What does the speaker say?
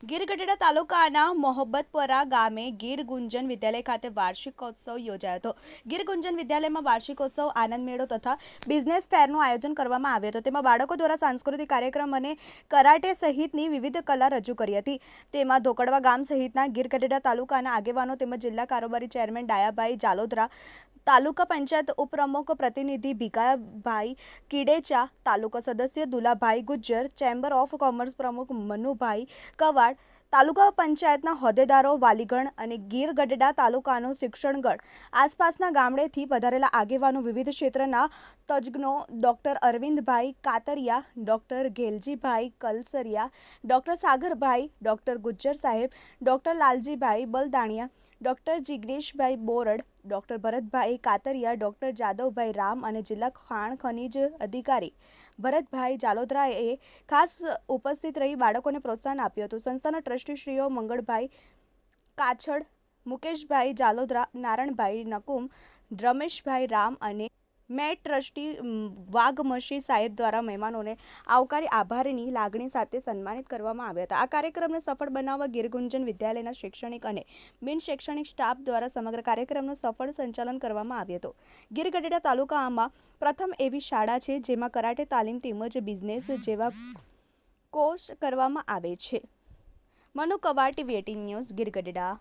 ગીર ગઢડા તાલુકાના મોહબ્બતપરા ગામે ગીર ગુંજન વિદ્યાલય ખાતે વાર્ષિકોત્સવ યોજાયો હતો. ગીર ગુંજન વિદ્યાલયમાં વાર્ષિકોત્સવ, આનંદ મેળો તથા બિઝનેસ ફેરનું આયોજન કરવામાં આવ્યું હતું. તેમાં બાળકો દ્વારા સાંસ્કૃતિક કાર્યક્રમ અને કરાટે સહિતની વિવિધ કલા રજૂ કરી હતી. તેમાં ધોકડવા ગામ સહિતના ગીર ગઢડા તાલુકાના આગેવાનો તેમજ જિલ્લા કારોબારી ચેરમેન ડાયાભાઈ જાલોદરા તાલુકા પંચાયત ઉપપ્રમુખ પ્રતિનિધિ ભીગાભાઈ કિડેચા તાલુકા સદસ્ય Dulabhai Gujjar chamber of commerce પ્રમુખ મનુભાઈ કવાડ તાલુકા પંચાયતના હોદ્દેદારો વાલીગણ અને ગીર ગઢડા તાલુકાનો શિક્ષણગણ. આસપાસના ગામડેથી પધારેલા આગેવાનો વિવિધ ક્ષેત્રના તજજ્ઞો doctor Arvindbhai Katariya, doctor Gheljibhai Kalsariya, doctor Sagarbhai, doctor Gujjar સાહેબ, doctor Laljibhai Baldaniya doctor Jigneshbhai Borad, doctor Bharatbhai Katariya, doctor Jadavbhai Ram અને જિલ્લા ખાણ ખનીજ અધિકારી ભરતભાઈ જાલોદરાએ ખાસ ઉપસ્થિત રહી બાળકોને પ્રોત્સાહન આપ્યું હતું. સંસ્થાના ટ્રસ્ટીશ્રીઓ મંગળભાઈ કાછડ, મુકેશભાઈ જાલોદરા, નારણભાઈ નકુમ, રમેશભાઈ રામ અને મેટ ટ્રસ્ટી વાઘમશી સાહેબ દ્વારા મહેમાનોને આવકારી આભારની લાગણી સાથે સન્માનિત કરવામાં આવ્યા હતા. આ કાર્યક્રમને સફળ બનાવવા ગીરગુંજન વિદ્યાલયના શૈક્ષણિક અને બિન શૈક્ષણિક સ્ટાફ દ્વારા સમગ્ર કાર્યક્રમનું સફળ સંચાલન કરવામાં આવ્યું હતું. ગીર ગઢડા તાલુકામાં પ્રથમ એવી શાળા છે જેમાં કરાટે તાલીમ તેમજ બિઝનેસ જેવા કોર્સ કરવામાં આવે છે. મનુ કવાટી વેટિંગ ન્યૂઝ ગીર ગઢડા